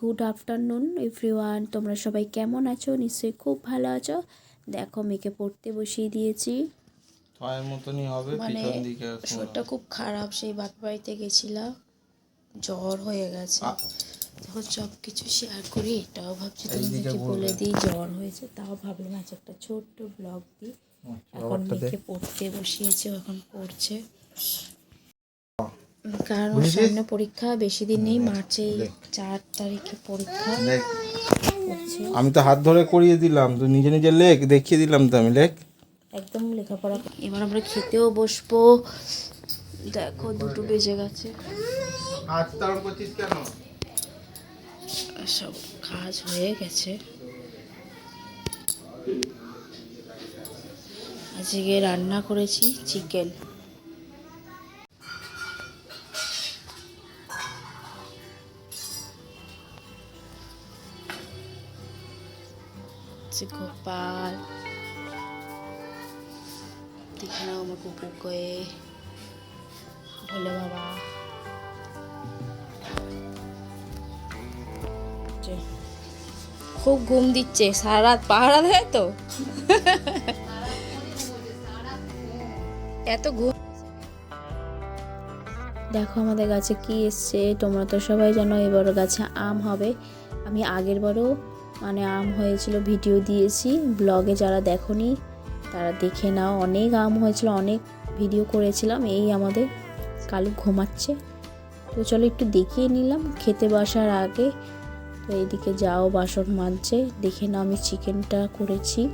Good afternoon everyone তোমরা সবাই কেমন আছো? নিশ্চয়ই খুব ভালো আছো। দেখো মেয়েকে পড়তে বসিয়ে দিয়েছি। মতনই হবে মানে। শরীরটা খুব খারাপ সেই বাপের বাড়িতে গেছিলাম। জ্বর হয়ে গেছে। তখন সব কিছু শেয়ার করি এটাও ভাবছি তোমাদেরকে বলে দিই জ্বর হয়েছে তাও ভাবলাম আজ একটা ছোট্ট ব্লগ দিই। এখন মেয়েকে পড়তে বসিয়েছে এখন পড়ছে। কারণ সামনে পরীক্ষা বেশি দিন নেই মার্চে চার তারিখে পরীক্ষা। আমি তো হাত ধরে করিয়ে দিলাম তো নিজে নিজে লেখ দেখিয়ে দিলাম তো আমি লেখ। একদম লেখাপড়া। এবার আমরা খেতেও বসবো। দেখো দুটো বেজে গেছে। সব কাজ হয়ে গেছে। আজকে রান্না করেছি চিকেন। গোপাল দেখে নাও আমার কুকুরকে ভোলে বাবা খুব ঘুম দিচ্ছে, সারা রাত পাহারা দেয় তো? এত ঘুম দেখো আমাদের গাছে কি এসছে, তোমরা তো সবাই জানো এবার গাছে আম হবে। আমি আগের বারও মানে আম হয়েছিল, ভিডিও দিয়েছি। ব্লগে যারা দেখোনি, তারা দেখে নাও। অনেক আম হয়েছিল, অনেক ভিডিও করেছিলাম। এই আমাদের কালু ঘুমাচ্ছে। তো চলো একটু দেখিয়ে নিলাম। খেতে বসার আগে তো এইদিকে যাও, বাসন মাজছে। দেখে নাও আমি চিকেনটা করেছি।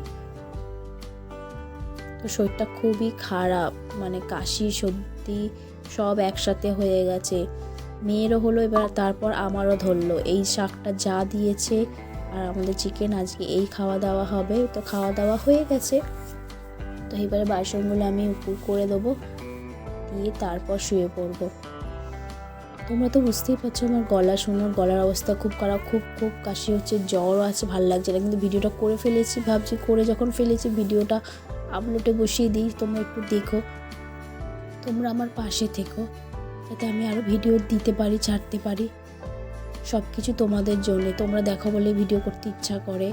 তো শরীরটা খুবই খারাপ মানে কাশি, সর্দি সব একসাথে হয়ে গেছে। মেয়েরও হলো, এবার তারপর আমারও ধরলো। এই শাকটা যা দিয়েছে আর আমাদের চিকেন আজকে এই খাওয়া দাওয়া হবে। তো খাওয়া দাওয়া হয়ে গেছে। তো এবারে বাসনগুলো আমি উপর করে দেবো। দিয়ে তারপর শুয়ে পড়ব। তোমরা তো বুঝতেই পারছ আমার গলা শুনো, গলার অবস্থা খুব খারাপ, খুব খুব কাশি হচ্ছে, জ্বরও আছে, ভালো লাগছে না। কিন্তু ভিডিওটা করে ফেলেছি, ভাবছি করে যখন ফেলেছি, ভিডিওটা আপলোডে বসিয়ে দিই, তোমরা একটু দেখো। তোমরা আমার পাশে থেকো, যাতে আমি আরও ভিডিও দিতে পারি, ছাড়তে পারি। সব কিছু তোমাদের জন্য। তোমরা দেখো বলে ভিডিও করতে ইচ্ছা করে।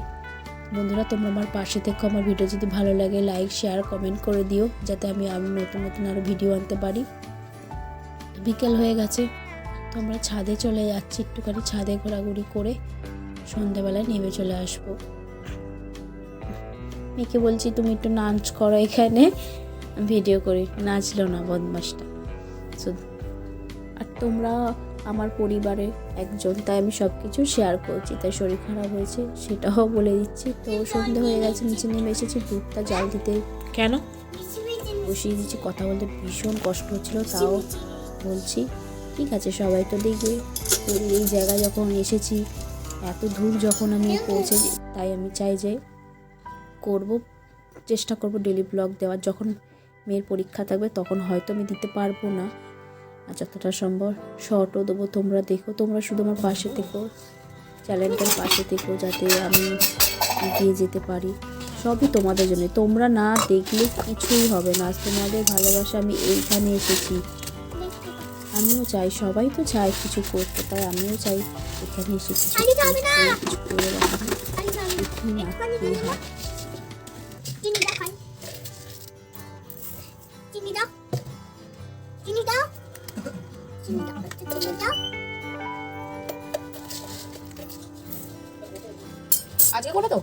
বন্ধুরা তোমরা আমার পাশে থেকো। আমার ভিডিও যদি ভালো লাগে লাইক শেয়ার কমেন্ট করে দিও যাতে আমি আমি নতুন নতুন আরও ভিডিও আনতে পারি। বিকেল হয়ে গেছে। তো আমরা ছাদে চলে যাচ্ছি একটুখানি ছাদে ঘোরাঘুরি করে সন্ধ্যাবেলায় নেমে চলে আসব। মেয়েকে বলছি তুমি একটু নাচ করো এখানে। ভিডিও করি। নাচলো না বদমাসটা। So, আর তোমরা আমার পরিবারে একজন তাই আমি সব কিছু শেয়ার করছি। তাই শরীর খারাপ হয়েছে সেটাও বলে দিচ্ছি। তো সন্ধে হয়ে গেছে নিচে নেমে এসেছি দুধটা জাল দিতে কেন? বসিয়ে দিচ্ছি কথা বলতে ভীষণ কষ্ট হচ্ছিল তাও বলছি ঠিক আছে সবাই তো দেখবে। এই জায়গায় যখন এসেছি এত দূর যখন আমি পৌঁছে তাই আমি চাই যে করব চেষ্টা করব ডেলি ব্লগ দেওয়ার। যখন মেয়ের পরীক্ষা থাকবে তখন হয়তো আমি দিতে পারব না। যতটা সম্ভব শর্টও দেবো। তোমরা দেখো তোমরা শুধু আমার পাশে থেকো। চ্যানেলটার পাশে থেকো যাতে আমি এগিয়ে যেতে পারি। সবই তোমাদের জন্য। তোমরা না দেখলে কিছুই হবে না। আজ তোমাদের ভালোবাসা আমি এইখানে এসেছি। আমিও চাই সবাই তো চায় কিছু করতে তাই আমিও চাই এখানে এসে কিছু কিছু করে। আজকে করবে তো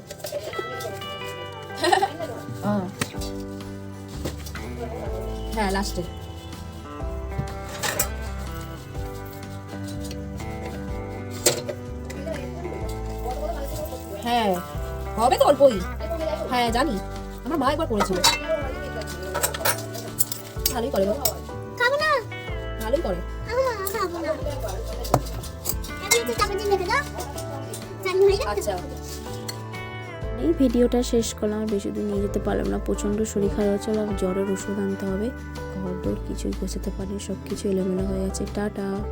হ্যাঁ। লাস্টে হ্যাঁ হবে তো অল্পই। হ্যাঁ জানি। আমার মা একবার করেছিল। ভালোই করে গো। খাব না? ভালোই করে। খাব না আচ্ছা। এই ভিডিওটা শেষ করলাম, আর বেশি দূর নিয়ে যেতে পারলাম না। প্রচণ্ড শরীর খারাপ ছিল আর জ্বরের ওষুধ আনতে হবে। ঘর দৌড় কিছুই গোছাতে পারিনি সব কিছু এলোমেলো হয়ে গেছে। টাটা।